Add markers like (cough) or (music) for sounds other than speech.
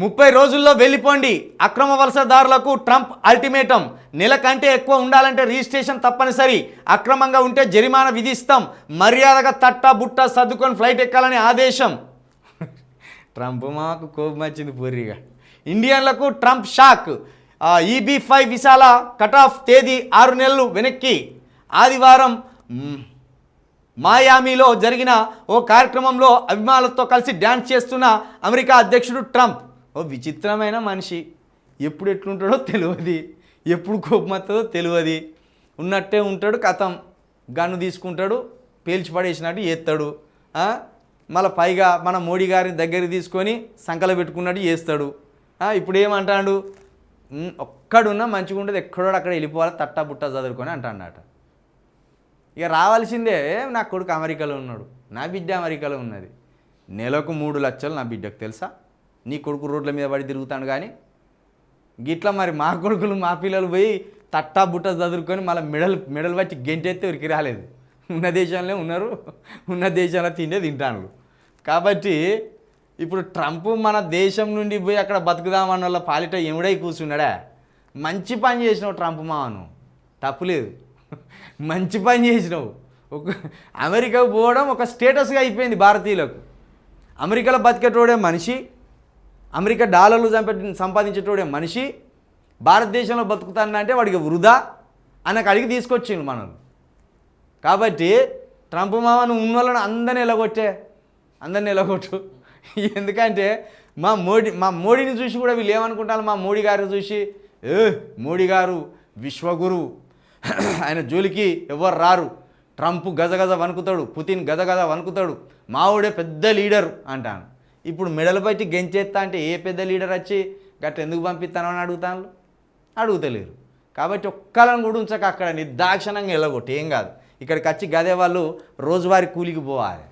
ముప్పై రోజుల్లో వెళ్ళిపోండి. అక్రమ వలసదారులకు ట్రంప్ అల్టిమేటం. నెల కంటే ఎక్కువ ఉండాలంటే రిజిస్ట్రేషన్ తప్పనిసరి. అక్రమంగా ఉంటే జరిమానా విధిస్తాం. మర్యాదగా తట్ట బుట్ట సర్దుకొని ఫ్లైట్ ఎక్కాలని ఆదేశం. (laughs) ట్రంప్ మాకు కోపం వచ్చింది పూరిగా ఇండియన్లకు ట్రంప్ షాక్. ఈబీ ఫైవ్ విసాల కట్ ఆఫ్ తేదీ ఆరు నెలలు వెనక్కి. ఆదివారం మాయామీలో జరిగిన ఓ కార్యక్రమంలో అభిమానులతో కలిసి డ్యాన్స్ చేస్తున్న అమెరికా అధ్యక్షుడు ట్రంప్. ఓ విచిత్రమైన మనిషి. ఎప్పుడు ఎట్లుంటాడో తెలియదు ఎప్పుడు కోపం వస్తుందో తెలియదు ఉన్నట్టే ఉంటాడు కథం. గన్ను తీసుకుంటాడు పేల్చి పడేసినట్టు ఎత్తాడు మళ్ళీ పైగా మన మోడీ గారిని దగ్గరికి తీసుకొని సంకల పెట్టుకున్నట్టు చేస్తాడు. ఇప్పుడు ఏమంటాడు? ఒక్కడున్నా మంచిగా ఉంటుంది. ఎక్కడో అక్కడ వెళ్ళిపోవాలి తట్టా బుట్ట చదువుకొని అంటాడట. ఇక రావాల్సిందే నా కొడుకు అమెరికాలో ఉన్నాడు. నా బిడ్డ అమెరికాలో ఉన్నది. నెలకు మూడు లక్షలు నా బిడ్డకు తెలుసా? నీ కొడుకు రోడ్ల మీద పడి తిరుగుతాడు కానీ గిట్లా మరి మా కొడుకులు మా పిల్లలు పోయి తట్టా బుట్ట చదువుకొని మళ్ళీ మెడల్ మెడల్ వచ్చి గెంటెత్తే ఉరికి రాలేదు. ఉన్న దేశంలో ఉన్నారు ఉన్న దేశంలో తిండే తింటాను కాబట్టి ఇప్పుడు ట్రంప్ మన దేశం నుండి పోయి అక్కడ బతుకుదామన్న వాళ్ళ పాలిట ఎముడై కూర్చున్నాడా? మంచి పని చేసినావు ట్రంప్ మావను. తప్పులేదు మంచి పని చేసినావు. ఒక అమెరికా పోవడం ఒక స్టేటస్గా అయిపోయింది భారతీయులకు. అమెరికాలో బతికేటోడే మనిషి అమెరికా డాలర్లు సంపా సంపాదించేటోడే మనిషి భారతదేశంలో బతుకుతానంటే వాడికి వృధా అన్న కడిగి తీసుకొచ్చిండు మనల్ని. కాబట్టి ట్రంప్ మామను ఉన్న వాళ్ళని అందరిని ఎలగొట్టే అందరిని ఎలగొట్టు. ఎందుకంటే మా మోడీ మా మోడీని చూసి కూడా వీళ్ళు ఏమనుకుంటారు? మా మోడీ గారిని చూసి ఏ మోడీ గారు విశ్వగురు. ఆయన జోలికి ఎవరు రారు? ట్రంప్ గజగజ వణుకుతాడు పుతిన్ గజగజ వణుకుతాడు. మావుడే పెద్ద లీడర్ అంటాను. ఇప్పుడు మెడలు పట్టి గెంచేస్తా అంటే ఏ పెద్ద లీడర్ వచ్చి గట్ట ఎందుకు పంపిస్తానో అని అడుగుతాను అడుగుతలేరు. కాబట్టి ఒక్కలను కూడా ఉంచక అక్కడ నిర్దాక్షణంగా వెళ్ళగొట్టి. ఏం కాదు. ఇక్కడికి వచ్చి గదే వాళ్ళు రోజువారీ కూలికి పోవాలి.